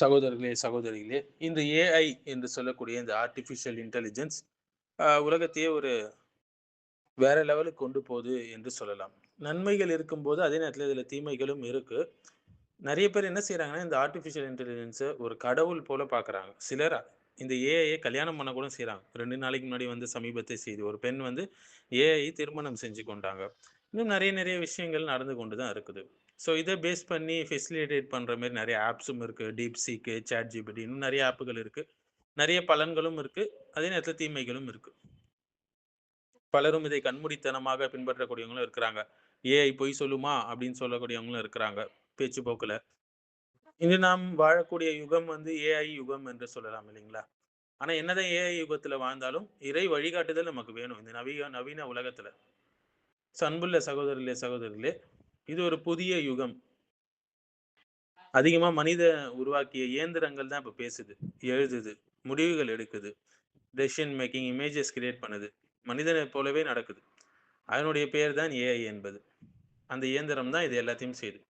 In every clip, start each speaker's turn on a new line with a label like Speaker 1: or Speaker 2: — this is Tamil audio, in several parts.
Speaker 1: சகோதரர்களே சகோதரிகளே இந்த ஏஐ என்று சொல்லக்கூடிய இந்த ஆர்டிஃபிஷியல் இன்டெலிஜென்ஸ் உலகத்தையே ஒரு வேற லெவலுக்கு கொண்டு போகுது என்று சொல்லலாம். நன்மைகள் இருக்கும்போது அதே நேரத்தில் இதில் தீமைகளும் இருக்கு. நிறைய பேர் என்ன செய்கிறாங்கன்னா இந்த ஆர்டிஃபிஷியல் இன்டெலிஜென்ஸை ஒரு கடவுள் போல பார்க்குறாங்க சிலர் இந்த ஏஐயை கல்யாணம் பண்ண கூட செய்கிறாங்க ரெண்டு நாளைக்கு முன்னாடி வந்து சமீபத்தை செய்தி ஒரு பெண் வந்து ஏஐ திருமணம் செஞ்சு கொண்டாங்க. இன்னும் நிறைய நிறைய விஷயங்கள் நடந்து கொண்டு தான் இருக்குது. ஸோ இதை பேஸ் பண்ணி ஃபெசிலிட்டேட் பண்ணுற மாதிரி நிறைய ஆப்ஸும் இருக்குது டீப் சீக்கு சேட் ஜிபிடி இன்னும் நிறைய ஆப்புகள் இருக்குது நிறைய பலன்களும் இருக்குது அதே நேரத்தில் தீமைகளும் இருக்குது பலரும் இதை கண்மூடித்தனமாக பின்பற்றக்கூடியவங்களும் இருக்கிறாங்க. ஏஐ பொய் சொல்லுமா? அப்படின்னு சொல்லக்கூடியவங்களும் இருக்கிறாங்க. பேச்சு போக்கில். இன்று நாம் வாழக்கூடிய யுகம் வந்து ஏஐ யுகம் என்று சொல்லலாம் இல்லைங்களா? ஆனால் என்னதான் ஏஐ யுகத்தில் வாழ்ந்தாலும் இறை வழிகாட்டுதல் நமக்கு வேணும். இந்த நவீன நவீன உலகத்தில். சண்புள்ள சகோதரிலே சகோதரிலே இது ஒரு புதிய யுகம். அதிகமா மனித உருவாக்கிய இயந்திரங்கள் தான் இப்ப பேசுது எழுதுது முடிவுகள் எடுக்குது டெசிஷன் மேக்கிங் இமேஜஸ் கிரியேட் பண்ணுது. மனிதனை போலவே நடக்குது. அதனுடைய பெயர் தான் ஏஐ என்பது. அந்த இயந்திரம் தான் இது எல்லாத்தையும் செய்யுது.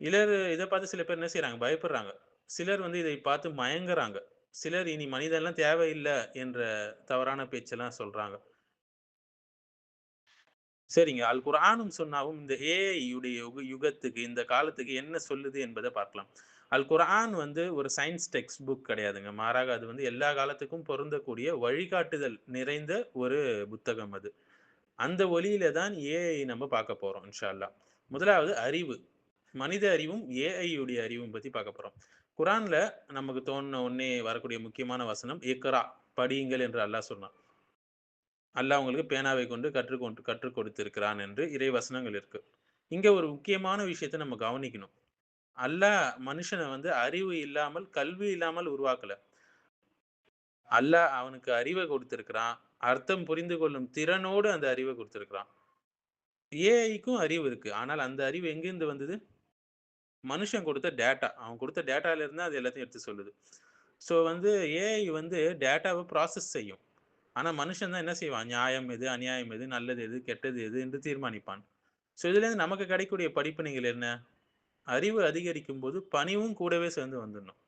Speaker 1: இலர் இதை பார்த்து சில பேர் என்ன செய்யறாங்க பயப்படுறாங்க. சிலர் வந்து இதை பார்த்து மயங்குறாங்க. சிலர் இனி மனிதன்லாம் தேவையில்லை என்ற தவறான பேச்செல்லாம் சொல்றாங்க. சரிங்க. அல் குரானும் சொன்னாவும் இந்த ஏஐயுடைய யுக யுகத்துக்கு இந்த காலத்துக்கு என்ன சொல்லுது என்பதை பார்க்கலாம். அல் குரான் வந்து ஒரு சயின்ஸ் டெக்ஸ்ட் புக் கிடையாதுங்க. மாறாக அது வந்து எல்லா காலத்துக்கும் பொருந்தக்கூடிய வழிகாட்டுதல் நிறைந்த ஒரு புத்தகம் அது. அந்த ஒளியில தான் ஏஐ நம்ம பார்க்க போறோம் இன்ஷால்லா முதலாவது அறிவு. மனித அறிவும் ஏஐயுடைய அறிவும் பத்தி பார்க்க போறோம். குரான்ல நமக்கு தோணுன உடனே வரக்கூடிய முக்கியமான வசனம் இக்ரா படியுங்கள் என்று அல்லாஹ் சொன்னான். அல்லாஹ் அவங்களுக்கு பேனாவை கொண்டு கற்றுக்கொண்டு கற்றுக் கொடுத்திருக்கிறான் என்று இறை வசனங்கள் இருக்கு. இங்க ஒரு முக்கியமான விஷயத்தை நம்ம கவனிக்கணும். அல்லாஹ் மனுஷனை வந்து அறிவு இல்லாமல் கல்வி இல்லாமல் உருவாக்கல. அல்லாஹ் அவனுக்கு அறிவை கொடுத்திருக்கிறான். அர்த்தம் புரிந்து கொள்ளும் திறனோடு அந்த அறிவை கொடுத்திருக்கிறான். ஏஐக்கும் அறிவு இருக்கு. ஆனால் அந்த அறிவு எங்கிருந்து வந்தது? மனுஷன் கொடுத்த டேட்டா அவன் கொடுத்த டேட்டால இருந்து அது எல்லாத்தையும் எடுத்து சொல்லுது. ஸோ வந்து ஏஐ வந்து டேட்டாவை ப்ராசஸ் செய்யும். ஆனால் மனுஷன் தான் என்ன செய்வான்? நியாயம் எது அநியாயம் எது நல்லது எது கெட்டது எது என்று தீர்மானிப்பான். ஸோ இதுலேருந்து நமக்கு கிடைக்கக்கூடிய படிப்பினைகள் என்ன? அறிவு அதிகரிக்கும் போது பணிவும் கூடவே சேர்ந்து வந்துடணும்.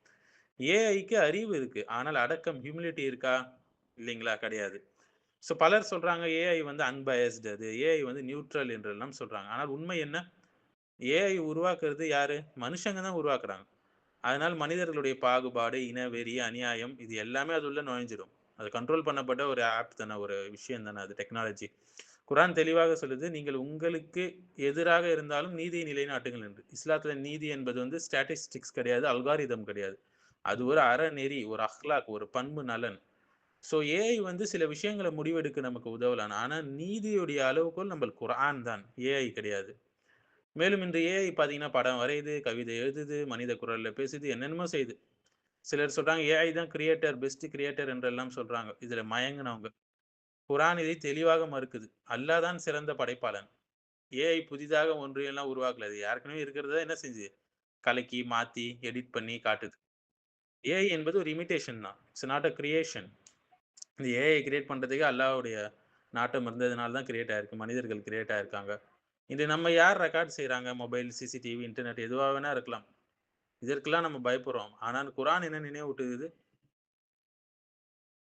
Speaker 1: ஏஐக்கு அறிவு இருக்கு. ஆனால் அடக்கம் ஹியூமிலிட்டி இருக்கா? இல்லைங்களா? கிடையாது. ஸோ பலர் சொல்றாங்க ஏஐ வந்து அன்பயஸ்டு அது. ஏஐ வந்து நியூட்ரல் என்றெல்லாம் சொல்றாங்க. ஆனால் உண்மை என்ன? ஏஐ உருவாக்குறது யாரு? மனுஷங்க தான் உருவாக்குறாங்க. அதனால் மனிதர்களுடைய பாகுபாடு இனவெறி அநியாயம் இது எல்லாமே அது உள்ள நுழைஞ்சிடும். அது கண்ட்ரோல் பண்ணப்பட்ட ஒரு ஆப் தானே ஒரு விஷயம் தானே அது டெக்னாலஜி குரான் தெளிவாக சொல்லுது நீங்கள் உங்களுக்கு எதிராக இருந்தாலும் நீதியை நிலைநாட்டுங்கள் என்று. இஸ்லாத்துல நீதி என்பது வந்து ஸ்டாட்டிஸ்டிக்ஸ் கிடையாது அல்காரிதம் கிடையாது. அது ஒரு அறநெறி ஒரு அஹ்லாக் ஒரு பண்பு நலன். ஸோ ஏஐ வந்து சில விஷயங்களை முடிவெடுக்க நமக்கு உதவலாம் ஆனால் நீதியுடைய அளவுக்குள் நம்ம குரான் தான் ஏஐ கிடையாது. மேலும் இன்று ஏஐ பார்த்தீங்கன்னா படம் வரையுது கவிதை எழுதுது மனித குரலில் பேசுது என்னென்னமோ செய்யுது சிலர் சொல்றாங்க ஏஐ தான் கிரியேட்டர் பெஸ்ட் கிரியேட்டர் என்றெல்லாம் சொல்றாங்க. இதுல மயங்கினவங்க. குரான் இதை தெளிவாக மறுக்குது. அல்லாஹ் தான் சிறந்த படைப்பாளன். ஏஐ புதிதாக ஒன்றையெல்லாம் உருவாக்கல. அது ஏற்கனவே இருக்கிறத என்ன செஞ்சு? கலக்கி மாத்தி எடிட் பண்ணி காட்டுது. ஏஐ என்பது ஒரு இமிட்டேஷன் தான். இட்ஸ் நாட் அ கிரியேஷன் இந்த ஏஐ கிரியேட் பண்றதுக்கு அல்லாவுடைய நாட்டம் இருந்ததுனால தான் கிரியேட் ஆயிருக்கு. மனிதர்கள் கிரியேட் ஆயிருக்காங்க. இன்று நம்ம யார் ரெக்கார்ட் செய்கிறாங்க மொபைல் சிசிடிவி இன்டர்நெட் எதுவாக வேணா இருக்கலாம். இதற்கெல்லாம் நம்ம பயப்படுறோம். ஆனால் குரான் என்ன நினைவூட்டுது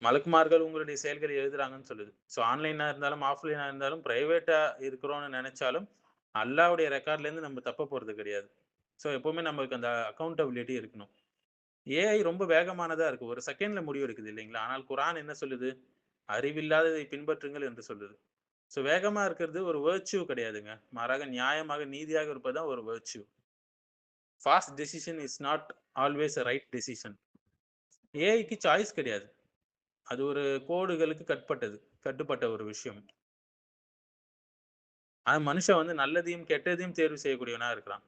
Speaker 1: மலக்குமார்கள் உங்களுடைய செயல்களை எழுதுறாங்கன்னு சொல்லுது. ஸோ ஆன்லைனா இருந்தாலும் ஆஃப்லைனா இருந்தாலும் பிரைவேட்டா இருக்கிறோம்னு நினைச்சாலும் அல்லாவுடைய ரெக்கார்ட்ல இருந்து நம்ம தப்ப போறது கிடையாது. ஸோ எப்பவுமே நம்மளுக்கு அந்த அக்கௌண்டபிலிட்டி இருக்கணும். ஏஐ ரொம்ப வேகமானதா இருக்கு. ஒரு செகண்ட்ல முடிவு எடுக்குது இல்லைங்களா? ஆனால் குரான் என்ன சொல்லுது? அறிவில்லாததை பின்பற்றுங்கள் என்று சொல்லுது. ஸோ வேகமா இருக்கிறது ஒரு வேர்ச்சியூ கிடையாதுங்க. மாறாக நியாயமாக நீதியாக இருப்பதுதான் ஒரு virtue fast decision is not always a right decision ஏஐக்கு choice கிடையாது. அது ஒரு கோடுகளுக்கு கட்பட்டது கட்டுப்பட்ட ஒரு விஷயம். அது மனுஷன் வந்து நல்லதையும் கெட்டதையும் தேர்வு செய்யக்கூடியவனா இருக்கிறான்.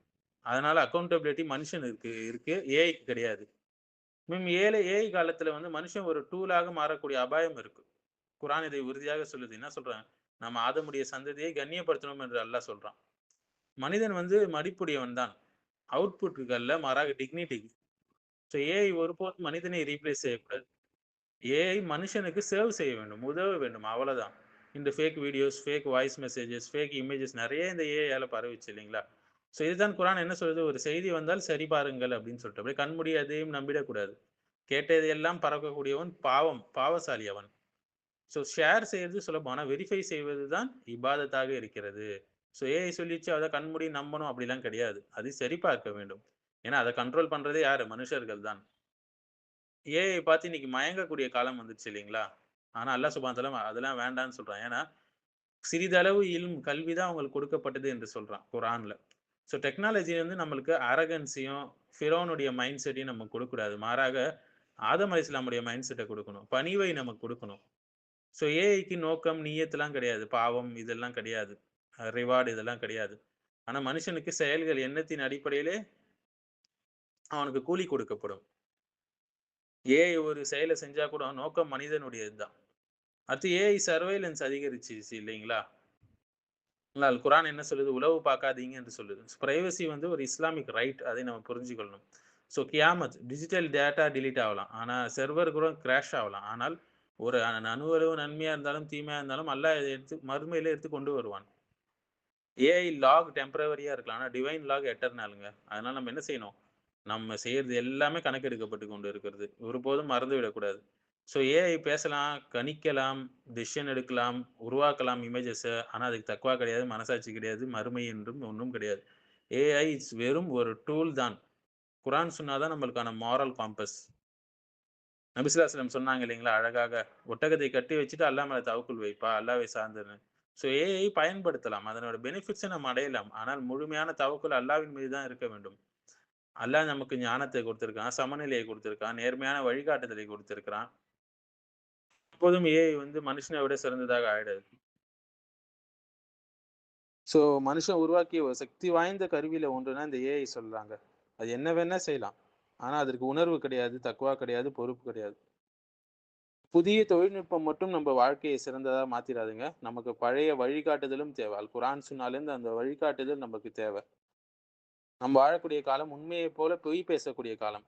Speaker 1: அதனால அக்கௌண்டபிலிட்டி மனுஷன் இருக்கு இருக்கு ஏஐக்கு கிடையாது. மேம் ஏழை ஏஐ காலத்துல வந்து மனுஷன் ஒரு டூலாக மாறக்கூடிய அபாயம் இருக்கு. குரான் இதை உறுதியாக சொல்லுது. என்ன சொல்றாங்க நம்ம ஆதமுடைய சந்ததியை கண்ணியப்படுத்தணும் என்று அல்லாஹ் சொல்றான். மனிதன் வந்து மடிப்புடையவன் தான் அவுட்புட்டுக்கு அல்ல மாறாக டிக்னிட்டிக்கு ஸோ ஏஐ ஒருபோதும் மனிதனை ரீப்ளேஸ் செய்யக்கூடாது. ஏஐ மனுஷனுக்கு சேவ் செய்ய வேண்டும் உதவ வேண்டும் அவ்வளோதான் இந்த fake videos fake voice messages fake images நிறைய இந்த ஏஐயால் பரவிச்சு இல்லைங்களா? ஸோ இதுதான் குரான் என்ன சொல்கிறது ஒரு செய்தி வந்தால் சரி பாருங்கள் அப்படின்னு சொல்லிட்டு. அப்படியே கண் முடியாதையும் நம்பிடக்கூடாது. கேட்டதையெல்லாம் பறக்கக்கூடியவன் பாவம் பாவசாலி அவன். ஸோ ஷேர் செய்யறது சுலபம். ஆனால் வெரிஃபை செய்வது தான் இபாதத்தாக இருக்கிறது. ஸோ ஏஐ சொல்லிச்சு அதை கண்மூடி நம்பணும் அப்படிலாம் கிடையாது. அது சரி பார்க்க வேண்டும். ஏன்னா அதை கண்ட்ரோல் பண்றதே யாரு? மனுஷர்கள் தான். ஏஐ பார்த்து இன்னைக்கு மயங்கக்கூடிய காலம் வந்துருச்சு இல்லைங்களா? ஆனா அல்லா சுபாந்தலம் அதெல்லாம் வேண்டாம்னு சொல்றான். ஏன்னா சிறிதளவு இல்ம் கல்வி தான் அவங்களுக்கு கொடுக்கப்பட்டது என்று சொல்றான் குரான்ல. ஸோ டெக்னாலஜி வந்து நம்மளுக்கு அரகன்ஸையும் ஃபிரோனுடைய மைண்ட் செட்டையும் நம்ம கொடுக்கூடாது மாறாக ஆதம் அலி இஸ்லாமுடைய மைண்ட் செட்டை கொடுக்கணும். பணிவை நமக்கு கொடுக்கணும். ஸோ ஏஐக்கு நோக்கம் நீயத்தெல்லாம் கிடையாது. பாவம் இதெல்லாம் கிடையாது. ரிவார்டு இதெல்லாம் கிடையாது. ஆனால் மனுஷனுக்கு செயல்கள் எண்ணத்தின் அடிப்படையிலே அவனுக்கு கூலி கொடுக்கப்படும். ஏஐ ஒரு செயலை செஞ்சா கூட நோக்கம் மனிதனுடையது தான் அடுத்து ஏஐ சர்வைலன்ஸ் அதிகரிச்சிச்சு இல்லைங்களா? அல் குரான் என்ன சொல்லுது? உளவு பார்க்காதீங்க என்று சொல்லுது. பிரைவசி வந்து ஒரு இஸ்லாமிக் ரைட் அதை நம்ம புரிஞ்சுக்கொள்ளணும். ஸோ கியாமத் டிஜிட்டல் டேட்டா டிலீட் ஆகலாம். ஆனால் சர்வர் கூட கிராஷ் ஆகலாம். ஆனால் ஒரு அணுவளவு நன்மையாக இருந்தாலும் தீமையாக இருந்தாலும் அல்ல இதை எடுத்து மறுமையில் எடுத்து கொண்டு வருவான். ஏஐ லாக் டெம்பரவரியாக இருக்கலாம். ஆனால் டிவைன் லாக் எட்டர்னாலுங்க அதனால் நம்ம என்ன செய்யணும்? நம்ம செய்கிறது எல்லாமே கணக்கெடுக்கப்பட்டு கொண்டு இருக்கிறது. ஒருபோதும் மறந்து விடக்கூடாது. ஸோ ஏஐ பேசலாம் கணிக்கலாம் டிசிஷன் எடுக்கலாம் உருவாக்கலாம் இமேஜஸை ஆனால் அதுக்கு தக்குவா கிடையாது மனசாட்சி கிடையாது மறுமை என்றும் ஒன்றும் கிடையாது. ஏஐ இட்ஸ் வெறும் ஒரு டூல் தான். குரான் சொன்னாதான் நம்மளுக்கான மாரல் காம்பஸ் நபிசுலாஸ்லம் சொன்னாங்க இல்லைங்களா? அழகாக ஒட்டகத்தை கட்டி வச்சுட்டு அல்லா மேலே தவக்குள் வைப்பா. அல்லாவை சார்ந்துன்னு ஸோ ஏஐ பயன்படுத்தலாம். அதனோட பெனிஃபிட்ஸை நம்ம அடையலாம். ஆனால் முழுமையான தவக்குள் அல்லாவின் மீது தான் இருக்க வேண்டும். அல்லாஹ் நமக்கு ஞானத்தை கொடுத்துருக்கான் சமநிலையை கொடுத்துருக்கான் நேர்மையான வழிகாட்டுதலை கொடுத்துருக்கிறான். எப்போதும் ஏஐ வந்து மனுஷனை விட சிறந்ததாக ஆயிடுது. ஸோ மனுஷன் உருவாக்கிய ஒரு சக்தி வாய்ந்த கருவியில ஒன்றுனா இந்த ஏஐ சொல்றாங்க. அது என்ன வேணா செய்யலாம். ஆனா அதற்கு உணர்வு கிடையாது தக்குவா கிடையாது பொறுப்பு கிடையாது. புதிய தொழில்நுட்பம் மட்டும் நம்ம வாழ்க்கையை சிறந்ததாக மாத்திராதுங்க. நமக்கு பழைய வழிகாட்டுதலும் தேவை. அல் குரான் சொன்னாலேருந்து அந்த வழிகாட்டுதல் நமக்கு தேவை. நம்ம வாழக்கூடிய காலம் உண்மையை போல பொய் பேசக்கூடிய காலம்.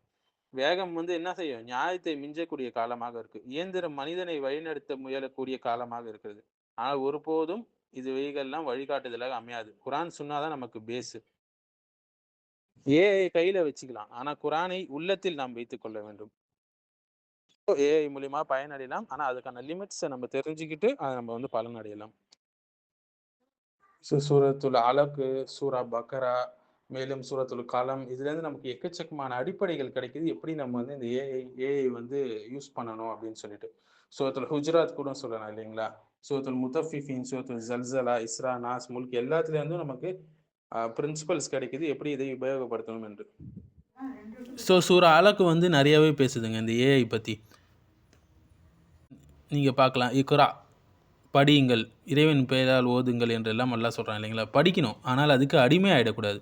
Speaker 1: வேகம் வந்து என்ன செய்யும்? நியாயத்தை மிஞ்சக்கூடிய காலமாக இருக்கு. இயந்திரம் மனிதனை வழிநடத்த முயலக்கூடிய காலமாக இருக்கிறது. ஆனால் ஒருபோதும் இது வைகள்லாம் வழிகாட்டுதலாக அமையாது. குரான் சொன்னாதான் நமக்கு பேஸு ஏஐ கையில வச்சுக்கலாம். ஆனா குரானை உள்ளத்தில் நாம் வைத்துக் கொள்ள வேண்டும். ஏஐ மூலியமா பயனடையலாம். ஆனா அதுக்கான லிமிட்ஸை நம்ம தெரிஞ்சுக்கிட்டு அதை நம்ம வந்து பலன் அடையலாம் சூரத்துல அலகு சூரா பக்கரா மேலும் சூரத்துல் காலம் இதுலேருந்து நமக்கு எக்கச்சக்கமான அடிப்படைகள் கிடைக்குது. எப்படி நம்ம வந்து இந்த ஏஐ ஏஐ வந்து யூஸ் பண்ணணும் அப்படின்னு சொல்லிட்டு. சூரத்துல் ஹுஜராத் கூட சொல்லலாம் இல்லைங்களா? சூரத்துல் முத்தஃபிஃபின் சூரத்துல் ஜல்சலா இஸ்ரா நாஸ் முல்க் எல்லாத்துலேருந்தும் நமக்கு பிரின்சிபல்ஸ் கிடைக்குது. எப்படி இதை உபயோகப்படுத்தணும் என்று. ஸோ சூரா அலக்கு வந்து நிறையாவே பேசுதுங்க இந்த ஏஐ பற்றி நீங்கள் பார்க்கலாம். இக்குரா படியுங்கள். இறைவன் பெயரால் ஓதுங்கள் என்றெல்லாம் நல்லா சொல்கிறான் இல்லைங்களா? படிக்கணும். ஆனால் அதுக்கு அடிமை ஆகிடக்கூடாது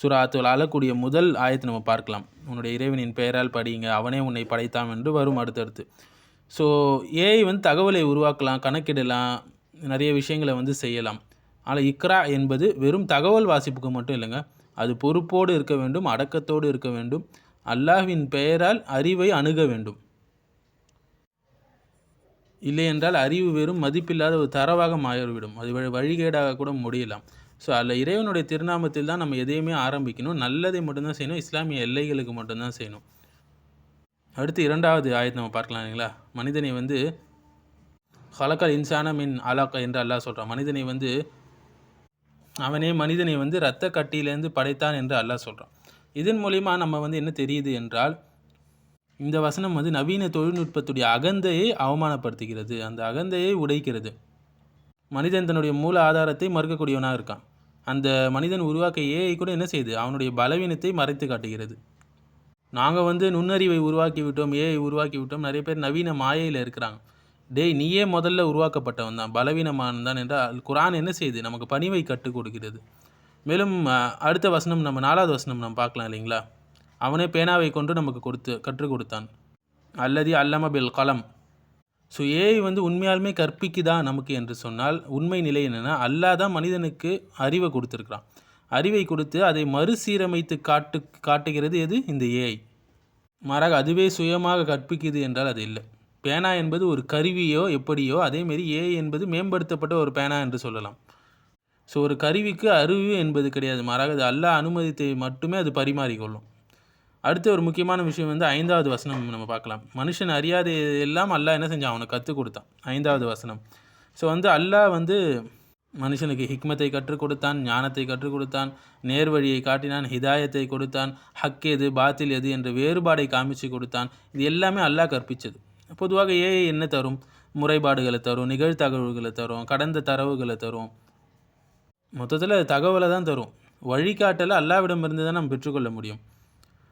Speaker 1: சுராத்துவில் அழக்கூடிய முதல் ஆயத்தை நம்ம பார்க்கலாம். உன்னுடைய இறைவனின் பெயரால் படியுங்க அவனே உன்னை படைத்தான் என்று வரும் அடுத்தடுத்து. ஸோ ஏஐ வந்து தகவலை உருவாக்கலாம் கணக்கிடலாம் நிறைய விஷயங்களை வந்து செய்யலாம். ஆனால் இக்ரா என்பது வெறும் தகவல் வாசிப்புக்கு மட்டும் இல்லைங்க. அது பொறுப்போடு இருக்க வேண்டும் அடக்கத்தோடு இருக்க வேண்டும். அல்லாஹ்வின் பெயரால் அறிவை அணுக வேண்டும். இல்லையென்றால் அறிவு வெறும் மதிப்பில்லாத ஒரு தரவாக மாறிவிடும். அது வழிகேடாக கூட முடியலாம். ஸோ அதில் இறைவனுடைய திருநாமத்தில் தான் நம்ம எதையுமே ஆரம்பிக்கணும். நல்லதை மட்டும்தான் செய்யணும். இஸ்லாமிய எல்லைகளுக்கு மட்டும்தான் செய்யணும். அடுத்து இரண்டாவது ஆயத்தை நம்ம பார்க்கலாம் இல்லைங்களா? மனிதனை வந்து ஹலக்கல் இன்சான மின் அலாக்கா என்று அல்லாஹ் சொல்கிறான் மனிதனை வந்து அவனே மனிதனை வந்து இரத்த கட்டியிலேருந்து படைத்தான் என்று அல்லாஹ் சொல்கிறான் இதன் மூலிமா நம்ம வந்து என்ன தெரியுது என்றால் இந்த வசனம் வந்து நவீன தொழில்நுட்பத்துடைய அகந்தையை அவமானப்படுத்துகிறது. அந்த அகந்தையை உடைக்கிறது. மனிதன் தன்னுடைய மூல ஆதாரத்தை மறுக்கக்கூடியவனாக இருக்கான். அந்த மனிதன் உருவாக்க ஏஐ கூட என்ன செய்யுது அவனுடைய பலவீனத்தை மறைத்து காட்டுகிறது. நாங்கள் வந்து நுண்ணறிவை உருவாக்கி விட்டோம் ஏஐ உருவாக்கி விட்டோம். நிறைய பேர் நவீன மாயையில் இருக்கிறாங்க. டேய் நீயே முதல்ல உருவாக்கப்பட்டவன் தான். பலவீனமானன் தான் என்றால் குரான் என்ன செய்யுது நமக்கு பணிவை கற்றுக் கொடுக்கிறது. மேலும் அடுத்த வசனம் நம்ம நாலாவது வசனம் நம்ம பார்க்கலாம் இல்லைங்களா? அவனே பேனாவை கொண்டு நமக்கு கொடுத்து கற்றுக் கொடுத்தான். அல்லது அல்லம பில் கலம். ஸோ ஏஐ வந்து உண்மையாலுமே கற்பிக்குதா நமக்கு என்று சொன்னால் உண்மை நிலை என்னென்னா அல்லா தான் மனிதனுக்கு அறிவை கொடுத்துருக்குறான். அறிவை கொடுத்து அதை மறுசீரமைத்து காட்டு காட்டுகிறது எது? இந்த ஏஐ. மாறாக அதுவே சுயமாக கற்பிக்குது என்றால் அது இல்லை. பேனா என்பது ஒரு கருவியோ எப்படியோ அதேமாரி ஏஐ என்பது மேம்படுத்தப்பட்ட ஒரு பேனா என்று சொல்லலாம். ஸோ ஒரு கருவிக்கு அறிவு என்பது கிடையாது. மாறாக அது அல்லாஹ் அனுமதித்தை மட்டுமே அது பரிமாறிக்கொள்ளும். அடுத்து ஒரு முக்கியமான விஷயம் வந்து ஐந்தாவது வசனம் நம்ம பார்க்கலாம். மனுஷன் அறியாத எல்லாம் அல்லாஹ் என்ன செஞ்சான்? அவனுக்கு கற்றுக் கொடுத்தான். ஐந்தாவது வசனம். ஸோ வந்து அல்லாஹ் வந்து மனுஷனுக்கு ஹிக்மத்தை கற்றுக் கொடுத்தான் ஞானத்தை கற்றுக் கொடுத்தான் நேர்வழியை காட்டினான் ஹிதாயத்தை கொடுத்தான் ஹக் எது பாத்தில் எது என்ற வேறுபாடை காமிச்சு கொடுத்தான். இது எல்லாமே அல்லாஹ் கற்பித்தது பொதுவாக ஏஐ என்ன தரும்? முறைப்பாடுகளை தரும் நிகழ்தகவல்களை தரும் கடந்த தரவுகளை தரும். மொத்தத்தில் தகவலை தான் தரும். வழிகாட்டலை அல்லாவிடமிருந்து தான் நம்ம பெற்றுக்கொள்ள முடியும்.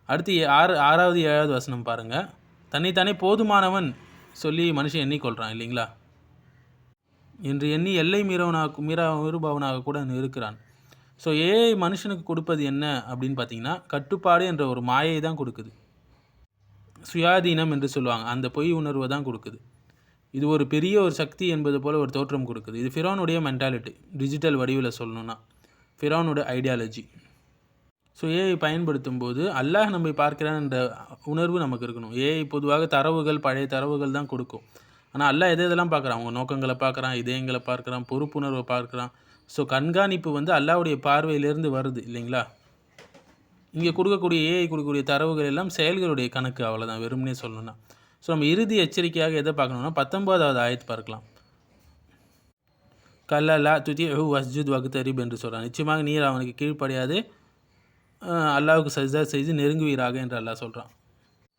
Speaker 1: அடுத்து ஆறு ஆறாவது ஏழாவது வசனம் பாருங்கள் தன்னைத்தானே போதுமானவன் சொல்லி மனுஷன் எண்ணிக்கொள்கிறான் இல்லைங்களா? என்று எண்ணி எல்லை மீறவனாக மீறா மீறுபவனாக கூட இருக்கிறான். ஸோ ஏஐ மனுஷனுக்கு கொடுப்பது என்ன அப்படின்னு பார்த்தீங்கன்னா கட்டுப்பாடு என்ற ஒரு மாயை தான் கொடுக்குது. சுயாதீனம் என்று சொல்லுவாங்க. அந்த பொய் உணர்வை தான் கொடுக்குது. இது ஒரு பெரிய ஒரு சக்தி என்பது போல் ஒரு தோற்றம் கொடுக்குது. இது ஃபிரோனுடைய மென்டாலிட்டி டிஜிட்டல் வடிவில் சொல்லணும்னா. ஃபிரோனுடைய ஐடியாலஜி ஸோ ஏஐ பயன்படுத்தும் போது அல்லாஹ் நம்மை பார்க்கிறான்ற உணர்வு நமக்கு இருக்கணும். ஏஐ பொதுவாக தரவுகள் பழைய தரவுகள் தான் கொடுக்கும். ஆனால் அல்லாஹ் எதை இதெல்லாம் பார்க்குறான்? அவங்க நோக்கங்களை பார்க்குறான் இதயங்களை பார்க்குறான் பொறுப்புணர்வை பார்க்குறான். ஸோ கண்காணிப்பு வந்து அல்லாஹ்வுடைய பார்வையிலேருந்து வருது இல்லைங்களா? இங்கே கொடுக்கக்கூடிய ஏஐ கொடுக்கக்கூடிய தரவுகள் எல்லாம் செயல்களுடைய கணக்கு அவ்வளோதான் வெறும்னே சொல்லணும்னா. ஸோ நம்ம இறுதி எச்சரிக்கையாக எதை பார்க்கணும்னா பத்தொன்பதாவது ஆயத்து பார்க்கலாம். கல்லலா துதி ஹூ வஸ்ஜுத் வகுத்தரிப் என்று சொல்கிறான் நிச்சயமாக நீர் அவனுக்கு கீழ்ப்படியாது. அல்லாவுக்கு சஜிதா செய்து நெருங்குவீராக என்று அல்லாஹ் சொல்கிறான்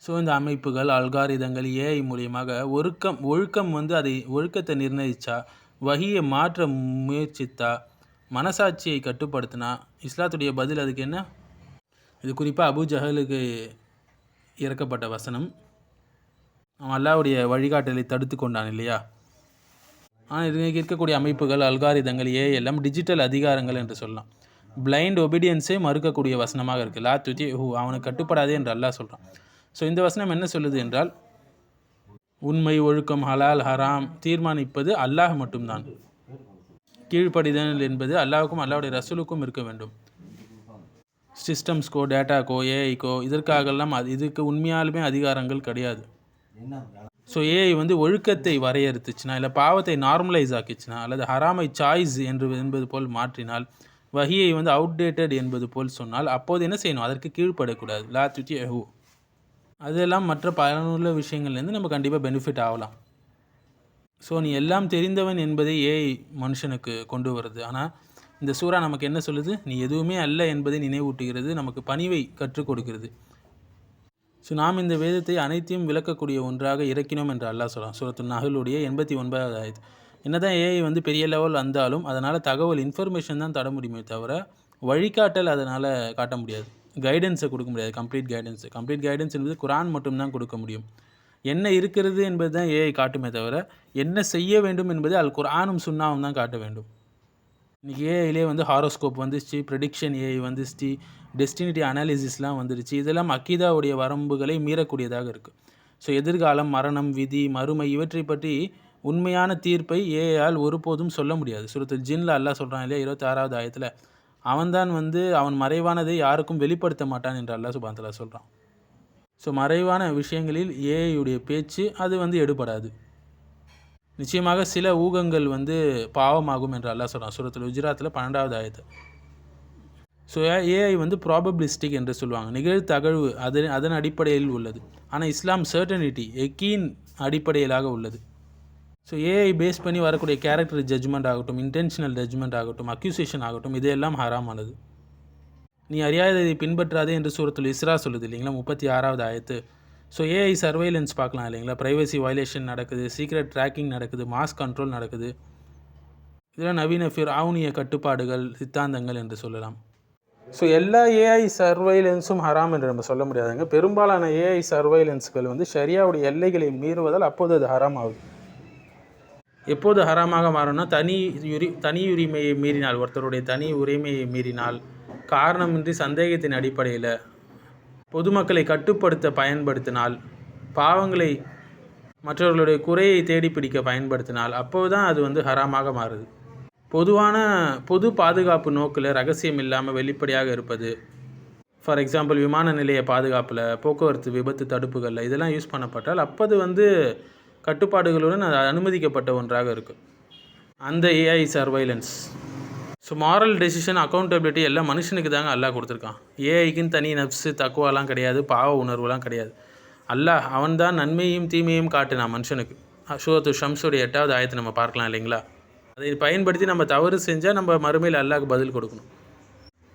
Speaker 1: ஸோ இந்த அமைப்புகள் அல்காரிதங்கள் ஏஐ மூலியமாக ஒழுக்கம் ஒழுக்கம் வந்து அதை ஒழுக்கத்தை நிர்ணயித்தா வகியை மாற்ற முயற்சித்தா மனசாட்சியை கட்டுப்படுத்தினா இஸ்லாத்துடைய பதில் அதுக்கு என்ன? இது குறிப்பாக அபு ஜஹலுக்கு இறக்கப்பட்ட வசனம். அவன் அல்லாஹ்வுடைய வழிகாட்டலை தடுத்து கொண்டான் இல்லையா? ஆனால் இன்னைக்கு இருக்கக்கூடிய அமைப்புகள் அல்காரிதங்கள் ஏ எல்லாம் டிஜிட்டல் அதிகாரங்கள் என்று சொல்லலாம். பிளைண்ட் ஒபீடியன்ஸே மறுக்கக்கூடிய வசனமாக இருக்குது லா துதி ஹூ அவனுக்கு கட்டுப்படாதே என்று அல்லாஹ் சொல்கிறான் ஸோ இந்த வசனம் என்ன சொல்லுது என்றால் உண்மை ஒழுக்கம் ஹலால் ஹராம் தீர்மானிப்பது அல்லாஹ் மட்டும்தான். கீழ்ப்படிதல் என்பது அல்லாவுக்கும் அல்லாவுடைய ரசூலுக்கும் இருக்க வேண்டும். சிஸ்டம்ஸ்க்கோ டேட்டாக்கோ ஏஐக்கோ இதற்காகலாம் அது இதுக்கு உண்மையாலுமே அதிகாரங்கள் கிடையாது. ஸோ ஏஐ வந்து ஒழுக்கத்தை வரையறுத்துச்சுன்னா இல்லை பாவத்தை நார்மலைஸ் ஆக்கிச்சுன்னா அல்லது ஹராமை சாய்ஸ் என்று என்பது போல் மாற்றினால் வகியை வந்து அவுடேட்டட் என்பது போல் சொன்னால் அப்போது என்ன செய்யணும்? அதற்கு கீழ்ப்படக்கூடாது. லா துத்தி எஹூ அதெல்லாம் மற்ற பயனுள்ள விஷயங்கள்லேருந்து நம்ம கண்டிப்பாக பெனிஃபிட் ஆகலாம். ஸோ நீ எல்லாம் தெரிந்தவன் என்பதை ஏஐ மனுஷனுக்கு கொண்டு வருது. ஆனால் இந்த சூறா நமக்கு என்ன சொல்லுது? நீ எதுவுமே அல்ல என்பதை நினைவூட்டுகிறது நமக்கு பணிவை கற்றுக் கொடுக்கிறது. ஸோ நாம் இந்த வேதத்தை அனைத்தையும் விளக்கக்கூடிய ஒன்றாக இறக்கினோம் என்று அல்லாஹ் சொல்லலாம் சூரத்து நகலுடைய எண்பத்தி ஒன்பதாவது ஆயிரத்து என்னதான் ஏஐ வந்து பெரிய லெவல் வந்தாலும் அதனால் தகவல் இன்ஃபர்மேஷன் தான் தட முடியுமே தவிர வழிகாட்டல் அதனால் காட்ட முடியாது. கைடன்ஸை கொடுக்க முடியாது. கம்ப்ளீட் கைடன்ஸ் கம்ப்ளீட் கைடன்ஸ் என்பது குரான் மட்டும்தான் கொடுக்க முடியும். என்ன இருக்கிறது என்பது தான் ஏஐ காட்டுமே தவிர என்ன செய்ய வேண்டும் என்பது அல் குரானும் சுண்ணாவும் தான் காட்ட வேண்டும். இன்றைக்கி ஏஐலே வந்து ஹாரோஸ்கோப் வந்துச்சு ப்ரெடிக்ஷன் ஏஐ வந்துச்சு டெஸ்டினிட்டி அனாலிசிஸ்லாம் வந்துடுச்சு இதெல்லாம் அக்கீதாவுடைய வரம்புகளை மீறக்கூடியதாக இருக்குது ஸோ எதிர்காலம் மரணம் விதி மறுமை இவற்றை பற்றி உண்மையான தீர்ப்பை ஏஐயால் ஒருபோதும் சொல்ல முடியாது. சுரத்தில் ஜின்ல அல்லாஹ் சொல்கிறான் இல்லையா இருபத்தி ஆறாவது ஆயத்தில் அவன்தான் வந்து அவன் மறைவானதை யாருக்கும் வெளிப்படுத்த மாட்டான் என்று அல்லாஹ் சுபாந்தலா சொல்கிறான் ஸோ மறைவான விஷயங்களில் ஏஐயுடைய பேச்சு அது வந்து எடுபடாது. நிச்சயமாக சில ஊகங்கள் வந்து பாவமாகும் என்று அல்லாஹ் சொல்கிறான் சுரத்தில் குஜராத்தில் பன்னெண்டாவது ஆயத்து. ஸோ ஏஐ வந்து ப்ராபபிலிஸ்டிக் என்று சொல்லுவாங்க. நிகழ்த்தகழ்வு அதன் அதன் அடிப்படையில் உள்ளது. ஆனால் இஸ்லாம் சர்டனிட்டி எக்கீன் அடிப்படையிலாக உள்ளது. ஸோ ஏஐ பேஸ் பண்ணி வரக்கூடிய கேரக்டர் ஜட்ஜ்மெண்ட் ஆகட்டும் இன்டென்ஷனல் ஜட்ஜ்மெண்ட் ஆகட்டும் அக்யூசேஷன் ஆகட்டும் இதையெல்லாம் ஹராமானது. நீ அறியாததை பின்பற்றாதே என்று சூரத்தில் இஸ்ரா சொல்லுது இல்லைங்களா? முப்பத்தி ஆறாவது ஆயத்து ஸோ ஏஐ சர்வைலன்ஸ் பார்க்கலாம் இல்லைங்களா? ப்ரைவசி வயலேஷன் நடக்குது சீக்ரெட் ட்ராக்கிங் நடக்குது மாஸ் கண்ட்ரோல் நடக்குது. இதெல்லாம் நவீன ஃபிர் ஆவுனிய கட்டுப்பாடுகள் சித்தாந்தங்கள் என்று சொல்லலாம். ஸோ எல்லா ஏஐ சர்வைலன்ஸும் ஹராம் என்று நம்ம சொல்ல முடியாதுங்க. பெரும்பாலான ஏஐ சர்வைலன்ஸ்கள் வந்து சரியாவுடைய எல்லைகளை மீறுவதால் அப்போது அது ஹராம் ஆகுது எப்போது ஹராமாக மாறும்னா தனி உரி தனி உரிமையை மீறினால் ஒருத்தருடைய தனி உரிமையை மீறினால் காரணமின்றி சந்தேகத்தின் அடிப்படையில் பொதுமக்களை கட்டுப்படுத்த பயன்படுத்தினால் பாவங்களை மற்றவர்களுடைய குறையை தேடி பிடிக்க பயன்படுத்தினால் அப்போது தான் அது வந்து ஹராமாக மாறுது. பொதுவான பொது பாதுகாப்பு நோக்கில் ரகசியம் இல்லாமல் வெளிப்படையாக இருப்பது ஃபார் எக்ஸாம்பிள் விமான நிலைய பாதுகாப்பில் போக்குவரத்து விபத்து தடுப்புகளில் இதெல்லாம் யூஸ் பண்ணப்பட்டால் அப்போது வந்து கட்டுப்பாடுகளுடன் அது அனுமதிக்கப்பட்ட ஒன்றாக இருக்குது அந்த AI surveillance so moral decision accountability எல்லாம் மனுஷனுக்கு தாங்க அல்லாஹ் கொடுத்துருக்கான். ஏஐக்குன்னு தனி நப்ஸு தக்குவாலாம் கிடையாது பாவ உணர்வுலாம் கிடையாது. அல்லாஹ் அவன் தான் நன்மையும் தீமையும் காட்டினான் மனுஷனுக்கு. சூரத்து ஷம்ஸுடைய எட்டாவது ஆயத்தை நம்ம பார்க்கலாம் இல்லைங்களா? அதை பயன்படுத்தி நம்ம தவறு செஞ்சால் நம்ம மறுமையில் அல்லாஹ்க்கு பதில் கொடுக்கணும்.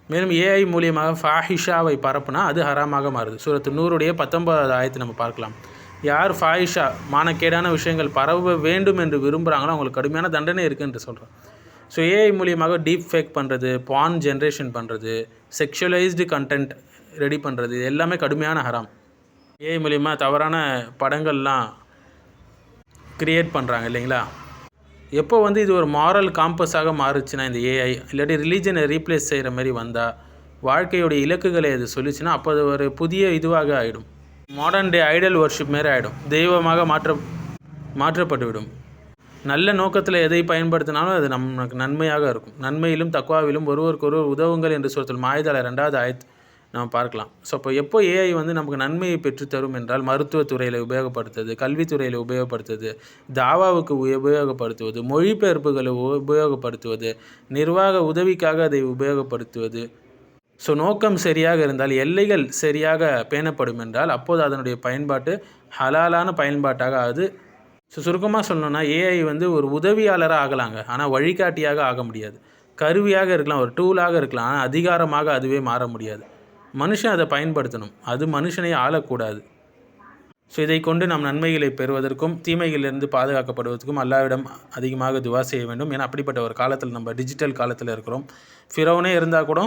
Speaker 1: மேலும் ஏஐ மூலியமாக ஃபாஹிஷாவை பரப்புனா அது ஹராமாக மாறுது. சூரத்து நூறுடைய பத்தொன்பதாவது ஆயத்தை நம்ம பார்க்கலாம். யார் ஃபாயிஷா மானக்கேடான விஷயங்கள் பரவ வேண்டும் என்று விரும்புகிறாங்களோ அவங்களுக்கு கடுமையான தண்டனை இருக்குது என்று சொல்கிறேன் ஸோ ஏஐ மூலியமாக டீப் ஃபேக் பண்ணுறது பான் ஜென்ரேஷன் பண்ணுறது செக்ஷுவலைஸ்டு கண்டென்ட் ரெடி பண்ணுறது இது எல்லாமே கடுமையான ஹராம் ஏஐ மூலியமாக தவறான படங்கள்லாம் க்ரியேட் பண்ணுறாங்க இல்லைங்களா? எப்போ வந்து இது ஒரு மாரல் காம்பஸாக மாறுச்சுன்னா இந்த ஏஐ இல்லாட்டி ரிலீஜனை ரீப்ளேஸ் செய்கிற மாதிரி வந்தால் வாழ்க்கையோடைய இலக்குகளை அது சொல்லிச்சுன்னா அப்போ அது ஒரு புதிய இதுவாக ஆகிடும் மாடர்ன் டே ஐடல் ஒர்ஷிப் மாரி ஆகிடும் தெய்வமாக மாற்ற மாற்றப்பட்டுவிடும். நல்ல நோக்கத்தில் எதை பயன்படுத்தினாலும் அது நமக்கு நன்மையாக இருக்கும். நன்மையிலும் தக்குவாவிலும் ஒருவருக்கொருவர் உதவுங்கள் என்று சொல்லத்தில் மாயதால ரெண்டாவது ஆயத் நம்ம பார்க்கலாம். ஸோ அப்போ எப்போ ஏஐ வந்து நமக்கு நன்மையை பெற்றுத்தரும் என்றால் மருத்துவத்துறையில் உபயோகப்படுத்துவது கல்வித்துறையில் உபயோகப்படுத்துவது தாவாவுக்கு உபயோகப்படுத்துவது மொழிபெயர்ப்புகளை உபயோகப்படுத்துவது நிர்வாக உதவிக்காக அதை உபயோகப்படுத்துவது ஸோ நோக்கம் சரியாக இருந்தால் எல்லைகள் சரியாக பேணப்படும் என்றால் அப்போது அதனுடைய பயன்பாட்டு ஹலாலான பயன்பாட்டாக அது ஸோ சுருக்கமாக சொல்லணும்னா ஏஐ வந்து ஒரு உதவியாளராக ஆகலாங்க. ஆனால் வழிகாட்டியாக ஆக முடியாது. கருவியாக இருக்கலாம் ஒரு டூலாக இருக்கலாம் ஆனால் அதிகாரமாக அதுவே மாற முடியாது. மனுஷன் அதை பயன்படுத்தணும். அது மனுஷனை ஆளக்கூடாது. ஸோ இதை கொண்டு நாம் நன்மைகளை பெறுவதற்கும் தீமைகளிலிருந்து பாதுகாக்கப்படுவதற்கும் அல்லாவிடம் அதிகமாக துவா செய்ய வேண்டும். ஏன்னா அப்படிப்பட்ட ஒரு காலத்தில் நம்ம டிஜிட்டல் காலத்தில் இருக்கிறோம். ஃபிரோனே இருந்தால் கூட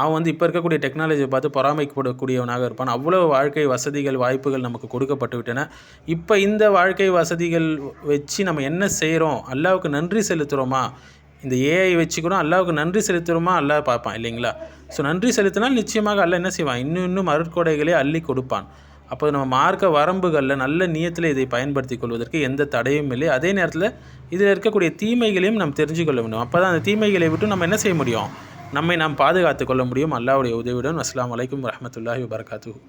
Speaker 1: அவன் வந்து இப்போ இருக்கக்கூடிய டெக்னாலஜியை பார்த்து பொறாமைப்படக்கூடியவனாக இருப்பான். அவ்வளோ வாழ்க்கை வசதிகள் வாய்ப்புகள் நமக்கு கொடுக்கப்பட்டு விட்டன. இப்போ இந்த வாழ்க்கை வசதிகள் வச்சு நம்ம என்ன செய்கிறோம் அல்லாவுக்கு நன்றி செலுத்துகிறோமா இந்த ஏஐ வச்சு கூட அல்லாவுக்கு நன்றி செலுத்துகிறோமா அல்லா பார்ப்பான் இல்லைங்களா? ஸோ நன்றி செலுத்தினால் நிச்சயமாக அல்ல என்ன செய்வான்? இன்னும் இன்னும் அருட்கொடைகளே அள்ளி கொடுப்பான். அப்போ நம்ம மார்க்க வரம்புகளில் நல்ல நியத்தில் இதை பயன்படுத்தி கொள்வதற்கு எந்த தடையும் இல்லை. அதே நேரத்தில் இதில் இருக்கக்கூடிய தீமைகளையும் நாம் தெரிஞ்சு கொள்ள வேண்டும். அப்போ தான் அந்த தீமைகளை விட்டு நம்ம என்ன செய்ய முடியும்? நம்மை நாம் பாதுகாத்து கொள்ள முடியும். அல்லாவுடைய உதவியுடன். அஸ்லாம் வலைக்கம் வரமத்துல்லாஹி வபர்காத்து